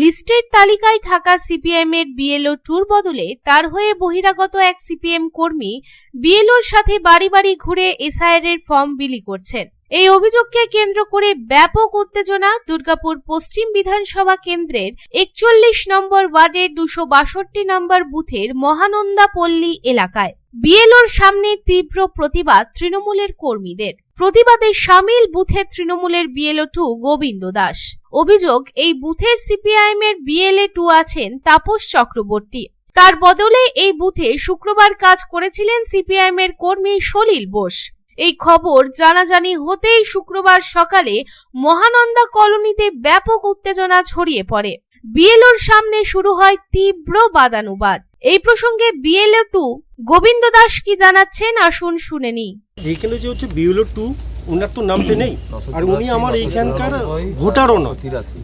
লিস্টের তালিকায় থাকা সিপিএম এর বিএলও ট্যুর বদলে তার হয়ে বহিরাগত এক সিপিএম কর্মী বিএলওর সাথে বাড়ি বাড়ি ঘুরে এসআইআর এর ফর্ম বিলি করছেন। এই অভিযোগকে কেন্দ্র করে ব্যাপক উত্তেজনা দুর্গাপুর পশ্চিম বিধানসভা কেন্দ্রের একচল্লিশ নম্বর ওয়ার্ডের দুশো বাষট্টি নম্বর বুথের মহানন্দা পল্লী এলাকায়। বিএলওর সামনে তীব্র প্রতিবাদ তৃণমূলের কর্মীদের। প্রতিবাদে সামিল বুথের তৃণমূলের বিএলও টু গোবিন্দ দাস। অভিযোগ, এই বুথের সিপিআইএম এর বিএলএ টু আছেন তাপস চক্রবর্তী। তার বদলে এই বুথে শুক্রবার কাজ করেছিলেন সিপিআইএম এর কর্মী সলিল বোস। এই খবর জানাজানি হতেই শুক্রবার সকালে মহানন্দা কলোনিতে ব্যাপক উত্তেজনা ছড়িয়ে পড়ে। বিএলওর সামনে শুরু হয় তীব্র বাদানুবাদ। এই প্রসঙ্গে বিএলও টু গোবিন্দ দাস কি জানাচ্ছেন? আসুন শুনে নি যেখানে যে হচ্ছে বিএলও টু ওনার তো নামতে নেই। আর উনি আমার এইখানকার ভোটারও না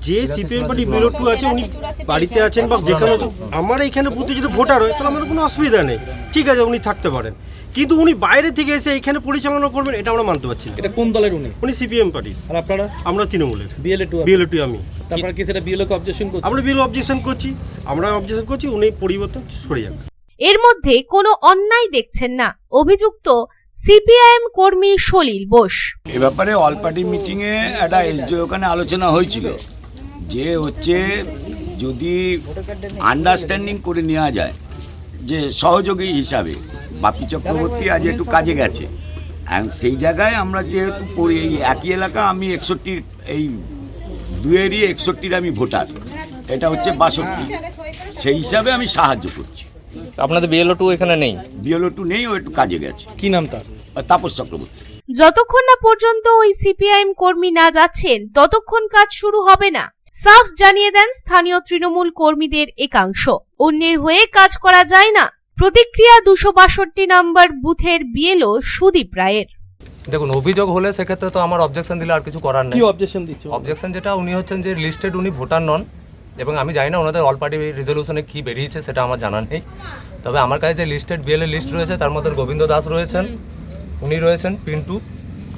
যে সিপিএম পার্টি বিউলো টু আছে উনি বাড়িতে আছেন বা যেখানে আছেন, আমার এইখানে বুথে যদি ভোটার হয় তাহলে আমার কোনো অসুবিধা নেই। ঠিক আছে উনি থাকতে পারেন। কিন্তু উনি বাইরে থেকে এসে এখানে পরিচালনা করবেন এটা আমরা মানতে পারছি না। এটা কোন দলের উনি? উনি সিপিএম পার্টি। আর আপনারা? আমরা তৃণমূলের। বিএলএ টু বিউলো টু আমি। তারপরে কি সেটা বিএলএ কে অবজেকশন করছে? আমরা বিল অবজেকশন করছি আমরা অবজেকশন করছি উনি পরিবর্তন সরে যান এর মধ্যে কোনো অন্যায় দেখছেন না। অভিযুক্ত সিপিআইএম কর্মী সলিল বোস। এ ব্যাপারে অল পার্টি মিটিংয়ে একটা এসডিও ওখানে আলোচনা হয়েছিল যে হচ্ছে যদি আন্ডারস্ট্যান্ডিং করে নেওয়া যায় যে সহযোগী হিসাবে বাপি চক্রবর্তী আজ একটু কাজে গেছে। সেই জায়গায় আমরা যেহেতু পড়ি, এই একই এলাকা, আমি একষট্টির এই দুয়েরই একষট্টির আমি ভোটার। এটা হচ্ছে বাষট্টি। সেই হিসাবে আমি সাহায্য করছি। আপনাদের বিএলও টু এখানে নেই? বিএলও টু নেই ও একটু কাজে গেছে। কি নাম তার? তাপস চক্রবর্তী। যতক্ষণ না পর্যন্ত ওই সিপিআইএম কর্মী না যাচ্ছেন ততক্ষণ কাজ শুরু হবে না। সাফ জানিয়ে দেন স্থানীয় তৃণমূল কর্মীদের একাংশ। অন্যের হয়ে কাজ করা যায় না। প্রতিক্রিয়া দুশো বাষট্টি নম্বর বুথের বিএলও সুদীপ রায়ের। দেখুন অভিযোগ হলে সেক্ষেত্রে তো আমার অবজেকশন দিলে আর কিছু করার কি নেই অবজেকশন দিচ্ছে? অবজেকশন যেটা উনি হচ্ছেন যে লিস্টেড উনি ভোটার নন। এবং আমি জানি না ওনাদের অল পার্টি রেজলিউশনে কী বেরিয়েছে সেটা আমার জানা নেই। তবে আমার কাছে যে লিস্টেড বিএলএ লিস্ট রয়েছে তার মধ্যে গোবিন্দ দাস রয়েছেন উনি রয়েছেন পিন্টু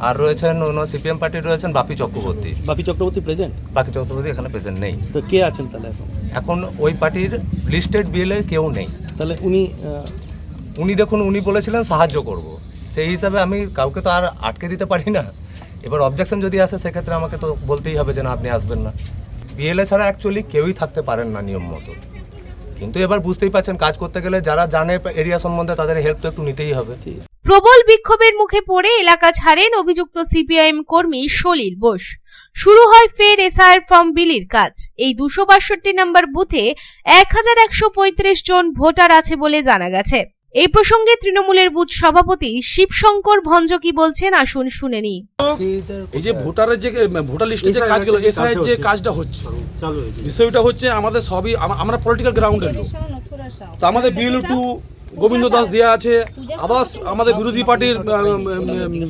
আর রয়েছেন ওনার সিপিএম পার্টির রয়েছেন বাপি চক্রবর্তী। বাপি চক্রবর্তী প্রেজেন্ট বাপি চক্রবর্তী এখানে প্রেজেন্ট নেই। তো কে আছেন তাহলে এখন? এখন ওই পার্টির লিস্টেড বিএলএ কেউ নেই। তাহলে উনি উনি দেখুন উনি বলেছিলেন সাহায্য করব। সেই হিসাবে আমি কাউকে তো আর আটকে দিতে পারি না। এবার অবজেকশন যদি আসে সেক্ষেত্রে আমাকে তো বলতেই হবে যে না আপনি আসবেন না। বিএলএ ছাড়া অ্যাকচুয়ালি কেউই থাকতে পারেন না নিয়ম মতো। কিন্তু এবার বুঝতেই পারছেন কাজ করতে গেলে যারা জানে এরিয়া সম্বন্ধে তাদের হেল্প তো একটু নিতেই হবে। প্রবল বিক্ষোভের মুখে পড়ে এলাকা ছাড়েন অভিযুক্ত সিপিআইএম কর্মী সলিল বোস। শুরু হয় ফের এসআইআর ফর্ম বিলির কাজ। এই দুশো বাষট্টি নম্বর বুথে এক হাজার একশো পঁয়ত্রিশ জন ভোটার আছে বলে জানা গেছে। এই প্রসঙ্গে তৃণমূলের বুথ সভাপতি শিবশঙ্কর ভঞ্জ কি বলছেন আসুন শুনে নিই। এই যে ভোটারের যে ভোটার লিস্টের যে কাজগুলো যে কাজটা হচ্ছে। চালু হয়েছে। বিষয়টা হচ্ছে আমাদের সবই আমরা পলিটিক্যাল গ্রাউন্ডের লোক। তো আমাদের বিএলও টু গোবিন্দ দাস দেওয়া আছে আদার্স আমাদের বিরোধী পার্টির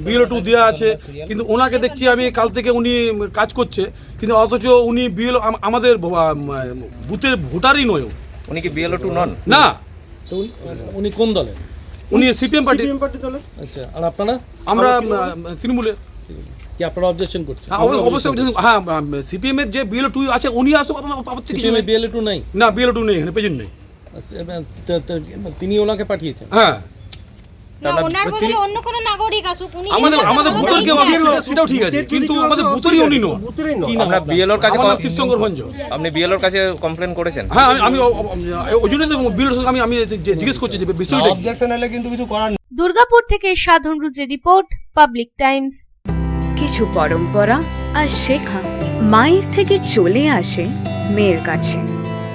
বিএলও টু দেওয়া আছে। কিন্তু ওনাকে দেখছি আমি কাল থেকে উনি কাজ করছে কিন্তু অথচ উনি বিএল আমাদের বুথের ভোটারই নয় উনি কি বিএলও টু নন? না। তো উনি- কোন দলে উনি সিপিএম পার্টি। সিপিএম পার্টি দলে আচ্ছা আর আপনারা? আমরা তৃণমূলে তৃণমূলের। কি আপনারা অবজেকশন করছেন? অবশ্যই অবজেকশন অবশ্যই হ্যাঁ সিপিএম এর যে বিএলও টু আছে উনি আসুক আপনার আপত্তি কিছু নেই। বিএলএ টু নাই? না বিএলও টু নেই এখানে পেজেন্ট নেই। আচ্ছা, তিনি ওনাকে পাঠিয়েছেন? হ্যাঁ। আমাদের আমাদের কোনো কেউ আছে সেটাও ঠিক আছে কিন্তু আমাদের বুথেরই উনি নয় বুথেরই নয় কি নাম আপনার বিএলওর কাছে আমার শিবশঙ্কর ভঞ্জ। আপনি বিএলওর কাছে কমপ্লেন করেছেন? হ্যাঁ আমি আমি ও- ও- ওই জন্য বিএল আমি আমি জিজ্ঞেস করছি যে বিষয়টা অবজেকশন এলে কিন্তু কিছু করার দুর্গাপুর থেকে সাধন রুজের রিপোর্ট পাবলিক টাইমস। কিছু পরম্পরা আর শেখা মায়ের থেকে চলে আসে মেয়ের কাছে।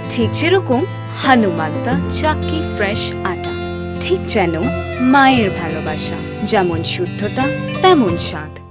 ঠিক যেরকম হানুমান্তা চাকি ফ্রেশ আটা ঠিক যেন মায়ের ভালোবাসা যেমন শুদ্ধতা তেমন স্বাদ।